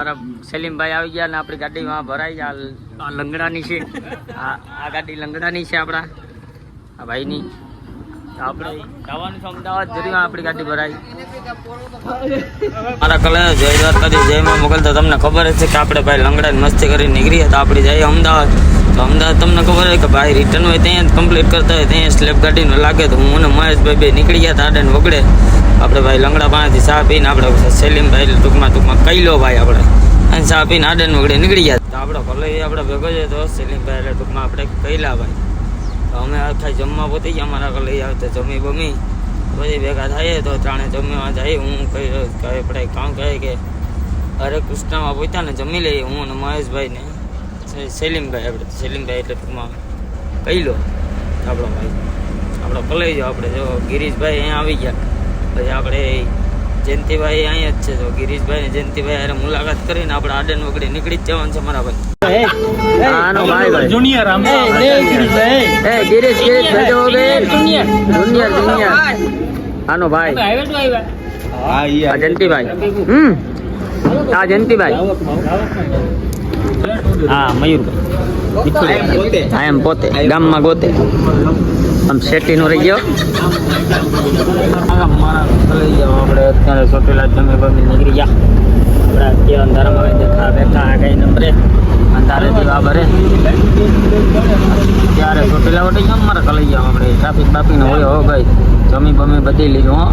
મારા સલીમભાઈ આવી ગયા ને આપણી ગાડીમાં ભરાઈ આ આ લંગડાની છે આ આ ગાડી લંગડાની છે આપણા આ ભાઈની આપણે જવાનું અમદાવાદ આપણી ગાડી ભરાઈ મારા કલર જય દ્વારકાથી જય માં મોકલ તો તમને ખબર જ છે કે આપણે ભાઈ લંગડા મસ્તી કરી નીકળીએ તો આપણે જઈએ અમદાવાદ તો અમદાવાદ તમને ખબર હોય કે ભાઈ રિટર્ન હોય ત્યાં જ કમ્પ્લીટ કરતા હોય, ત્યાં સ્લેબ ગાડીનો લાગે તો હું અને મહેશભાઈ બે નીકળી ગયા હતા ને વગડે. આપણે ભાઈ લંગડા પાસેથી ચા પીને આપણે સેલીમભાઈ ટૂંકમાં ટૂંકમાં કહી લો ભાઈ આપણે. અને ચા પીને આડે ને વગડે નીકળી ગયા. તો આપણો ભલે આપણે ભેગો છે તો સેલીમભાઈ એટલે ટૂંકમાં આપણે કહેલા ભાઈ. તો અમે આખા જમવા પોતી ગયા, અમારા ઘર લઈ આવતા જમી બમી. પછી ભેગા થાય તો ત્રણે જમવા જાય હું કહી આપણે કામ કહે કે હરે કૃષ્ણમાં પૂછતા ને જમી લઈએ, હું અને મહેશભાઈ ને સે- સેલીમભાઈ આપણે સેલિમભાઈ એટલે ટૂંકમાં કહી લો. આપણો ભાઈ. આપણો કલાઈ આપણે જો ગિરીશભાઈ અહીંયા આવી ગયા. પછી આપણે જયંતિભાઈ અહીંયા જ છે. તો ગિરીશભાઈ ને જયંતિભાઈ હારે મુલાકાત કરીને આપણે આડન વગડે નીકળી જ જવાનું છે મારા ભાઈ. આનો ભાઈ ભાઈ. જુનિયર આમ એ ગિરીશ ગિરીશ ભેજો બે જુનિયર જુનિયર. આનો ભાઈ. હા જયંતિભાઈ. હમ. આ જયંતિભાઈ. હા મયુરભાઈ હા એમ પોતે. ગામમાં ગોતે. આમ શેટી નો રહી ગયો. આપણે અત્યારે ચોટીલા જમી બમી નીકળી ગયા આપણે અત્યારે અંધારામાં દેખા બેઠા આ કઈ નંબરે અંધારે દીવા ભરે ત્યારે ચોટીલા વટી ગયા મારા કલઈ ગયા આપણે ટ્રાફિક બાફિક ને હોય હો. ભાઈ જમી બમી બધી લીધું હો.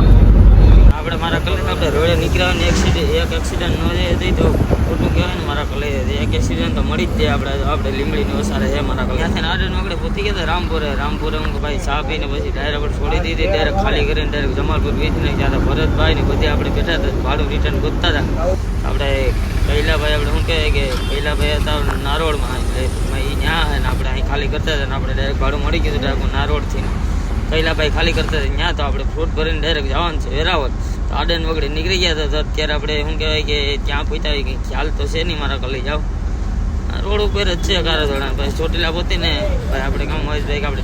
આપણે મારા કલે આપણે રોડે નીકળ્યા ને એક્સિડન્ટ એક એક્સિડન્ટ ન થઈ તો ખોટું કહેવાય ને મારા કલે એક એક્સિડન્ટ તો મળી જ જાય આપણે આપણે લીમડીની ઓસારે છે મારા કલે ત્યાંથી આડે નોકડે પહોંચી ગયા હતા રામપુરે. રામપુરે હું ભાઈ ચા પીને પછી ડાયરેક્ટ છોડી દીધી ડાયરેક્ટ ખાલી કરીને ડાયરેક્ટ જમાલપુર વીજને ત્યાં હતા. ભરતભાઈ ને બધી આપણે બેઠા હતા, ભાડું રિટર્ન ગોતતા હતા. આપણે કૈલાભાઈ, આપણે શું કહેવાય કે કૈલાભાઈ હતા, નારોડમાં ત્યાં આપણે અહીં ખાલી કરતા હતા આપણે ડાયરેક્ટ ભાડું મળી ગયું ડાયરેક્ટ નારોડથી કૈલાભાઈ ખાલી કરતા હતા ત્યાં તો આપણે ફ્રૂટ ભરીને ડાયરેક્ટ જવાનું છે વેરાવળ. આડન વગડે નીકળી ગયા હતા તો અત્યારે આપણે શું કહેવાય કે ત્યાં હોય કંઈ ખ્યાલ તો છે નહીં મારા કલે જાવ રોડ ઉપર જ છે કારા ધોરણ ભાઈ ચોટીલા પોતી ને ભાઈ આપણે કામ હોય ભાઈ આપણે